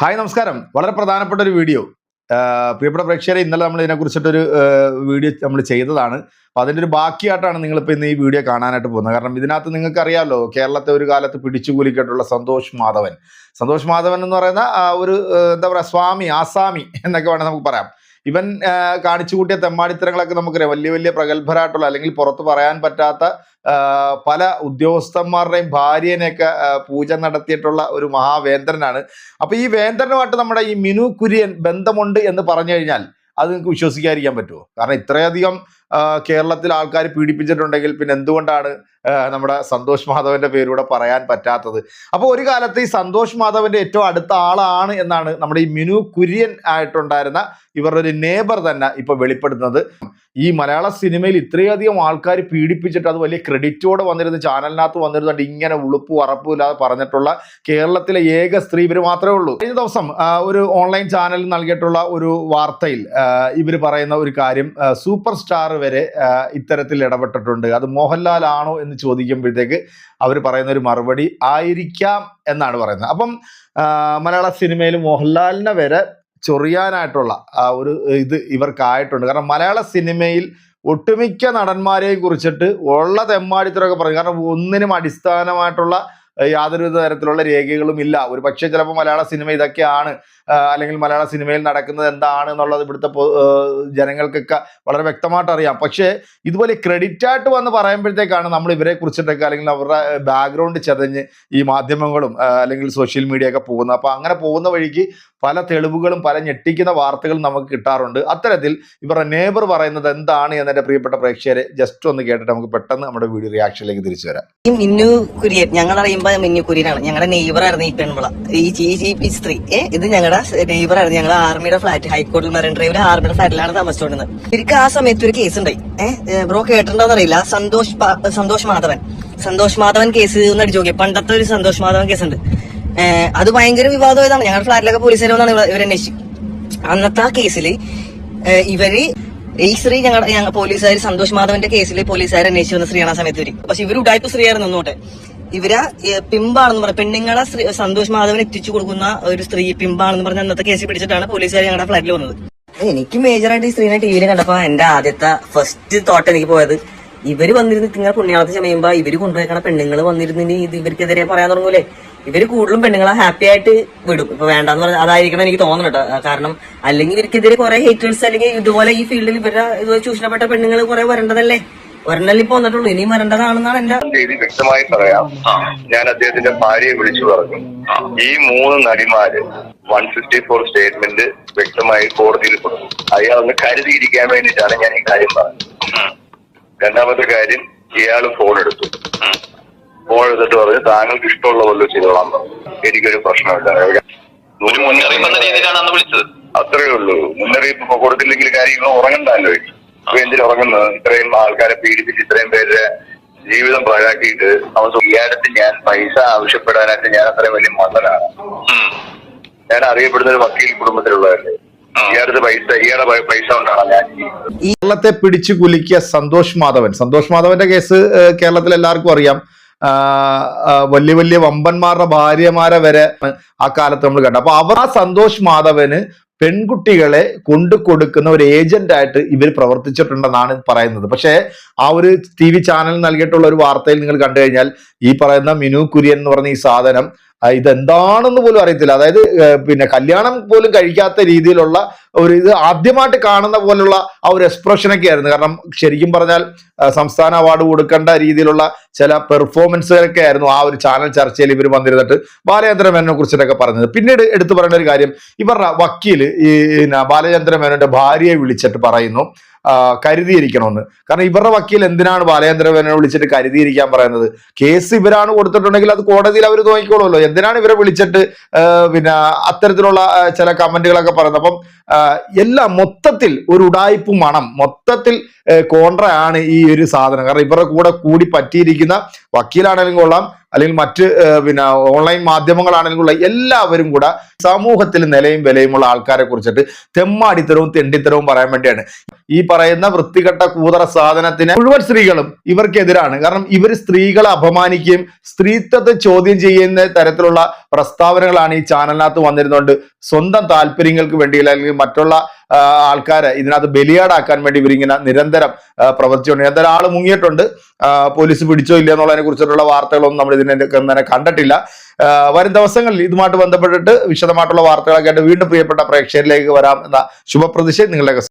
Hi നമസ്കാരം. വളരെ പ്രധാനപ്പെട്ട ഒരു വീഡിയോ. പ്രിയപ്പെട്ട പ്രേക്ഷകരെ ഇന്നലെ നമ്മൾ ഇതിനെക്കുറിച്ചിട്ടൊരു വീഡിയോ നമ്മൾ ചെയ്തതാണ്. അപ്പോൾ അതിന്റെ ഒരു ബാക്കിയായിട്ടാണ് നിങ്ങളിപ്പോൾ ഇന്ന് ഈ വീഡിയോ കാണാനായിട്ട് പോകുന്നത്. കാരണം ഇതിനകത്ത് നിങ്ങൾക്കറിയാമല്ലോ കേരളത്തെ ഒരു കാലത്ത് പിടിച്ചുകൂലിക്കിട്ടുള്ള സന്തോഷ് മാധവൻ. സന്തോഷ് മാധവൻ എന്ന് പറയുന്ന ഒരു എന്താ പറയുക സ്വാമി ആസാമി എന്നൊക്കെ വേണമെങ്കിൽ നമുക്ക് പറയാം. ഇവൻ കാണിച്ചു കൂട്ടിയ തെമ്മാടിത്തരങ്ങളൊക്കെ നമുക്കറിയാം. വലിയ വലിയ പ്രഗത്ഭരായിട്ടുള്ള അല്ലെങ്കിൽ പുറത്ത് പറയാൻ പറ്റാത്ത പല ഉദ്യോഗസ്ഥന്മാരുടെയും ഭാര്യനെയൊക്കെ പൂജ നടത്തിയിട്ടുള്ള ഒരു മഹാവേന്ദ്രനാണ്. അപ്പൊ ഈ വേന്ദ്രനുമായിട്ട് നമ്മുടെ ഈ മിനു കുര്യൻ ബന്ധമുണ്ട് എന്ന് പറഞ്ഞു കഴിഞ്ഞാൽ അത് നിങ്ങൾക്ക് വിശ്വസിക്കാതിരിക്കാൻ പറ്റുമോ? കാരണം ഇത്രയധികം കേരളത്തിൽ ആൾക്കാർ പീഡിപ്പിച്ചിട്ടുണ്ടെങ്കിൽ പിന്നെ എന്തുകൊണ്ടാണ് നമ്മുടെ സന്തോഷ് മാധവന്റെ പേരൂടെ പറയാൻ പറ്റാത്തത്? അപ്പോൾ ഒരു കാലത്ത് ഈ സന്തോഷ് മാധവന്റെ ഏറ്റവും അടുത്ത ആളാണ് എന്നാണ് നമ്മുടെ ഈ മിനു കുര്യൻ ആയിട്ടുണ്ടായിരുന്ന ഇവരുടെ ഒരു നേബർ തന്നെ ഇപ്പൊ വെളിപ്പെടുത്തുന്നത്. ഈ മലയാള സിനിമയിൽ ഇത്രയധികം ആൾക്കാർ പീഡിപ്പിച്ചിട്ട് അത് വലിയ ക്രെഡിറ്റോടെ വന്നിരുന്ന ചാനലിനകത്ത് വന്നിരുന്നുണ്ട് ഇങ്ങനെ ഉളുപ്പ് ഉറപ്പും ഇല്ലാതെ പറഞ്ഞിട്ടുള്ള കേരളത്തിലെ ഏക സ്ത്രീ ഇവർ മാത്രമേ ഉള്ളൂ. കഴിഞ്ഞ ദിവസം ഒരു ഓൺലൈൻ ചാനലിൽ നൽകിയിട്ടുള്ള ഒരു വാർത്തയിൽ ഇവർ പറയുന്ന ഒരു കാര്യം സൂപ്പർ സ്റ്റാർ വരെ ഇത്തരത്തിൽ ഇടപെട്ടിട്ടുണ്ട്. അത് മോഹൻലാൽ ആണോ എന്ന് ചോദിക്കുമ്പോഴത്തേക്ക് അവർ പറയുന്ന ഒരു മറുപടി ആയിരിക്കാം എന്നാണ് പറയുന്നത്. അപ്പം മലയാള സിനിമയിൽ മോഹൻലാലിനെ വരെ ചൊറിയാനായിട്ടുള്ള ഒരു ഇത് ഇവർക്കായിട്ടുണ്ട്. കാരണം മലയാള സിനിമയിൽ ഒട്ടുമിക്ക നടന്മാരെയും കുറിച്ചിട്ട് ഉള്ള തെമ്മാടിത്തരമൊക്കെ പറയും കാരണം ഒന്നിനും അടിസ്ഥാനമായിട്ടുള്ള യാതൊരു തരത്തിലുള്ള രേഖകളും ഇല്ല. ഒരു പക്ഷേ ചിലപ്പോൾ മലയാള സിനിമ ഇതൊക്കെയാണ് അല്ലെങ്കിൽ മലയാള സിനിമയിൽ നടക്കുന്നത് എന്താണ് എന്നുള്ളത് ഇവിടുത്തെ ജനങ്ങൾക്കൊക്കെ വളരെ വ്യക്തമായിട്ട് അറിയാം. പക്ഷേ ഇതുപോലെ ക്രെഡിറ്റ് ആയിട്ട് വന്ന് പറയുമ്പോഴത്തേക്കാണ് നമ്മൾ ഇവരെ കുറിച്ചിട്ടൊക്കെ അല്ലെങ്കിൽ അവരുടെ ബാക്ക്ഗ്രൗണ്ട് ചതഞ്ഞ് ഈ മാധ്യമങ്ങളും അല്ലെങ്കിൽ സോഷ്യൽ മീഡിയ ഒക്കെ പോകുന്നത്. അപ്പോൾ അങ്ങനെ പോകുന്ന വഴിക്ക് പല തെളിവുകളും പല ഞെട്ടിക്കുന്ന വാർത്തകളും നമുക്ക് കിട്ടാറുണ്ട്. അത്തരത്തിൽ ഇവരുടെ നേബർ പറയുന്നത് എന്താണ് എന്നെ പ്രിയപ്പെട്ട പ്രേക്ഷകരെ ജസ്റ്റ് ഒന്ന് കേട്ടിട്ട് നമുക്ക് പെട്ടെന്ന് നമ്മുടെ വീഡിയോ റിയാക്ഷനിലേക്ക് തിരിച്ചു വരാം. ഞങ്ങൾ അറിയുമ്പോ മിന്നു കുര്യനാണ്. ഞങ്ങളുടെ നെയ്ബറായിരുന്നു ഈ പെൺപിള ഈ ജി ജി പി സ്ത്രീ. ഏ ഇത് ഞങ്ങളുടെ നെയ്ബറായിരുന്നു ഞങ്ങൾ ആർമിയുടെ ഫ്ലാറ്റ് ഹൈക്കോടതി മറൈൻ ഡ്രൈവിലെ ആർമിയുടെ ഫ്ലാറ്റിലാണ് താമസിച്ചുകൊണ്ടിരുന്നത് ഇവർക്ക് ആ സമയത്ത് ഒരു കേസ് ഉണ്ടായി. ഏഹ് ബ്രോ കേട്ടിട്ടുണ്ടോന്ന് അറിയില്ല. സന്തോഷ് സന്തോഷ് മാധവൻ. സന്തോഷ് മാധവൻ കേസ് എന്ന് അടിച്ചു പണ്ടത്തെ ഒരു സന്തോഷ് മാധവൻ കേസ് ഉണ്ട്. അത് ഭയങ്കര വിവാദമായതാണ് ഞങ്ങളുടെ ഫ്ലാറ്റിലൊക്കെ പോലീസുകാർ വന്നാണ് ഇവർ അന്വേഷിച്ചു അന്നത്തെ ആ കേസിൽ ഇവർ ഈ സ്ത്രീ ഞങ്ങളുടെ പോലീസുകാർ സന്തോഷ് മാധവന്റെ കേസിൽ പോലീസുകാർ അന്വേഷിച്ചു വന്ന സ്ത്രീയാണ് ആ സമയത്ത് ഇവർ. പക്ഷെ ഇവർ ഉടായ്പ സ്ത്രീയായിരുന്നു നിന്നോട്ടെ ഇവരെ പിമ്പാണെന്ന് പറഞ്ഞ പെണ്ണുങ്ങളെ സന്തോഷ് മാധവൻ എത്തിച്ചു കൊടുക്കുന്ന ഒരു സ്ത്രീ പിമ്പാണെന്ന് പറഞ്ഞ അന്നത്തെ കേസിൽ പിടിച്ചിട്ടാണ് പോലീസുകാർ ഞങ്ങളുടെ ഫ്ലാറ്റിൽ വന്നത്. എനിക്ക് മേജറായിട്ട് ഈ സ്ത്രീനെ ടി വിയിൽ കണ്ടപ്പോ എന്റെ ആദ്യത്തെ ഫസ്റ്റ് തോട്ട് എനിക്ക് പോയത് ഇവർ വന്നിരുന്ന് നിങ്ങൾ പുണ്യാളത്ത് ചമയുമ്പോ ഇവർ കൊണ്ടുപോയിക്കണ പെണ്ണുങ്ങൾ വന്നിരുന്നിന് ഇത് ഇവർക്കെതിരെ പറയാൻ തുടങ്ങൂലേ? ഇവർ കൂടുതലും പെണ്ണുങ്ങളെ ഹാപ്പി ആയിട്ട് വിടും. ഇപ്പൊ വേണ്ടെന്ന് പറഞ്ഞാൽ അതായിരിക്കണം എനിക്ക് തോന്നുന്നുണ്ട് കാരണം അല്ലെങ്കിൽ ഇവർക്കെതിരെ കുറെ ഹേറ്റേഴ്സ് അല്ലെങ്കിൽ ഇതുപോലെ ഈ ഫീൽഡിൽ ഇവരുടെ ഇതുപോലെ ചൂഷണപ്പെട്ട പെണ്ണുങ്ങൾ കുറെ വരേണ്ടതല്ലേ? ഒരെണ്ണല്ലേ ഇപ്പൊ വന്നിട്ടുള്ളൂ. ഇനിയും വരേണ്ടതാണെന്നാണ് എന്റെ തീയതി വ്യക്തമായി പറയാം. ഞാൻ അദ്ദേഹത്തിന്റെ ഭാര്യയെ വിളിച്ചു പറഞ്ഞു. ഈ മൂന്ന് നടിമാര് വൺ ഫിഫ്റ്റി ഫോർ സ്റ്റേറ്റ്മെന്റ് വ്യക്തമായി കോടതിയിൽ കൊടുത്തു. അയാൾ ഒന്ന് കരുതിയിരിക്കാൻ വേണ്ടിയിട്ടാണ് ഞാൻ ഈ കാര്യം പറഞ്ഞത്. രണ്ടാമത്തെ കാര്യം ഇയാൾ ഫോൺ എടുത്തു. ഫോൺ എടുത്തിട്ട് പറഞ്ഞു താങ്കൾക്ക് ഇഷ്ടമുള്ള പോലെ ചെയ്തോളാം പറഞ്ഞു. എനിക്കൊരു പ്രശ്നമില്ല. ഒരു മുന്നറിയിപ്പ് അത്രയേ ഉള്ളൂ. മുന്നറിയിപ്പ് കൊടുത്തില്ലെങ്കിൽ കാര്യങ്ങൾ ഉറങ്ങണ്ടല്ലോ ഇനി. എന്തിനു ഉറങ്ങുന്നത്? ഇത്രയും ആൾക്കാരെ പീഡിപ്പിച്ച് ഇത്രയും പേരുടെ ജീവിതം പാഴാക്കിയിട്ട് അവൻ ഇയാളത്ത് ഞാൻ പൈസ ആവശ്യപ്പെടാനായിട്ട് ഞാൻ അത്രയും വലിയ മതനാണ്. ഞാൻ അറിയപ്പെടുന്ന ഒരു വക്കീൽ കുടുംബത്തിലുള്ളതല്ലേ. കേരളത്തെ പിടിച്ചു കുലുക്കിയ സന്തോഷ് മാധവൻ. സന്തോഷ് മാധവന്റെ കേസ് കേരളത്തിൽ എല്ലാവർക്കും അറിയാം. വലിയ വലിയ വമ്പന്മാരുടെ ഭാര്യമാരെ വരെ ആ കാലത്ത് നമ്മൾ കണ്ടു. അപ്പൊ അവർ ആ സന്തോഷ് മാധവന് പെൺകുട്ടികളെ കൊണ്ടു കൊടുക്കുന്ന ഒരു ഏജന്റ് ആയിട്ട് ഇവർ പ്രവർത്തിച്ചിട്ടുണ്ടെന്നാണ് പറയുന്നത്. പക്ഷേ ആ ഒരു ടി വി ചാനൽ നൽകിയിട്ടുള്ള ഒരു വാർത്തയിൽ നിങ്ങൾ കണ്ടു കഴിഞ്ഞാൽ ഈ പറയുന്ന മിനു കുര്യൻ എന്ന് പറഞ്ഞ ഈ സാധനം ഇതെന്താണെന്ന് പോലും അറിയത്തില്ല. അതായത് പിന്നെ കല്യാണം പോലും കഴിക്കാത്ത രീതിയിലുള്ള ഒരു ഇത് ആദ്യമായിട്ട് കാണുന്ന പോലുള്ള ആ ഒരു എക്സ്പ്രഷനൊക്കെ ആയിരുന്നു. കാരണം ശരിക്കും പറഞ്ഞാൽ സംസ്ഥാന അവാർഡ് കൊടുക്കേണ്ട രീതിയിലുള്ള ചില പെർഫോമൻസുകളൊക്കെ ആയിരുന്നു ആ ഒരു ചാനൽ ചർച്ചയിൽ ഇവർ വന്നിരുന്നിട്ട് ബാലചന്ദ്ര മേനോനെ കുറിച്ചിട്ടൊക്കെ പറഞ്ഞത്. പിന്നീട് എടുത്തു പറയേണ്ട ഒരു കാര്യം ഇവരുടെ വക്കീൽ ഈ ബാലചന്ദ്ര മേനോന്റെ ഭാര്യയെ വിളിച്ചിട്ട് പറയുന്നു കരുതിയിരിക്കണമെന്ന്. കാരണം ഇവരുടെ വക്കീൽ എന്തിനാണ് ബാലചന്ദ്ര മേനോനെ വിളിച്ചിട്ട് കരുതിയിരിക്കാൻ പറയുന്നത്? കേസ് ഇവരാണ് കൊടുത്തിട്ടുണ്ടെങ്കിൽ അത് കോടതിയിൽ അവർ നോക്കിക്കോളുമല്ലോ. എന്തിനാണ് ഇവരെ വിളിച്ചിട്ട് പിന്നെ അത്തരത്തിലുള്ള ചില കമന്റുകളൊക്കെ പറയുന്നത്? അപ്പം എല്ലാം മൊത്തത്തിൽ ഒരു ഉടായ്പ മണം. മൊത്തത്തിൽ കോൺട്ര ആണ് ഈ ഒരു സാധനം. കാരണം ഇവരുടെ കൂടെ കൂടി പറ്റിയിരിക്കുന്ന വക്കീലാണെങ്കിലും കൊള്ളാം അല്ലെങ്കിൽ മറ്റ് പിന്നെ ഓൺലൈൻ മാധ്യമങ്ങളാണെങ്കിലും ഉള്ള എല്ലാവരും കൂടെ സമൂഹത്തിൽ നിലയും വിലയുമുള്ള ആൾക്കാരെ കുറിച്ചിട്ട് തെമ്മാടിത്തരവും തെണ്ടിത്തരവും പറയാൻ വേണ്ടിയാണ്. ഈ പറയുന്ന വൃത്തികെട്ട കൂതറ സാധനത്തിന് മുഴുവൻ സ്ത്രീകളും ഇവർക്കെതിരാണ്. കാരണം ഇവർ സ്ത്രീകളെ അപമാനിക്കുകയും സ്ത്രീത്വത്തെ ചോദ്യം ചെയ്യുന്ന തരത്തിലുള്ള പ്രസ്താവനകളാണ് ഈ ചാനലിനകത്ത് വന്നിരുന്നുകൊണ്ട് സ്വന്തം താല്പര്യങ്ങൾക്ക് വേണ്ടി അല്ലെങ്കിൽ മറ്റുള്ള ആൾക്കാരെ ഇതിനകത്ത് ബലിയാടാക്കാൻ വേണ്ടി ഇവരിങ്ങനെ നിരന്തരം പ്രവർത്തിച്ചുകൊണ്ട് നിരന്തരം ആൾ മുങ്ങിയിട്ടുണ്ട്. പോലീസ് പിടിച്ചോ ഇല്ല എന്നുള്ളതിനെ കുറിച്ചിട്ടുള്ള വാർത്തകളൊന്നും നമ്മൾ ഇതിനെ കണ്ടിട്ടില്ല. വരും ദിവസങ്ങളിൽ ഇതുമായിട്ട് ബന്ധപ്പെട്ടിട്ട് വിശദമായിട്ടുള്ള വാർത്തകളൊക്കെ ആയിട്ട് വീണ്ടും പ്രിയപ്പെട്ട പ്രേക്ഷകരിലേക്ക് വരാം എന്ന ശുഭപ്രതിഷേധം നിങ്ങളുടെ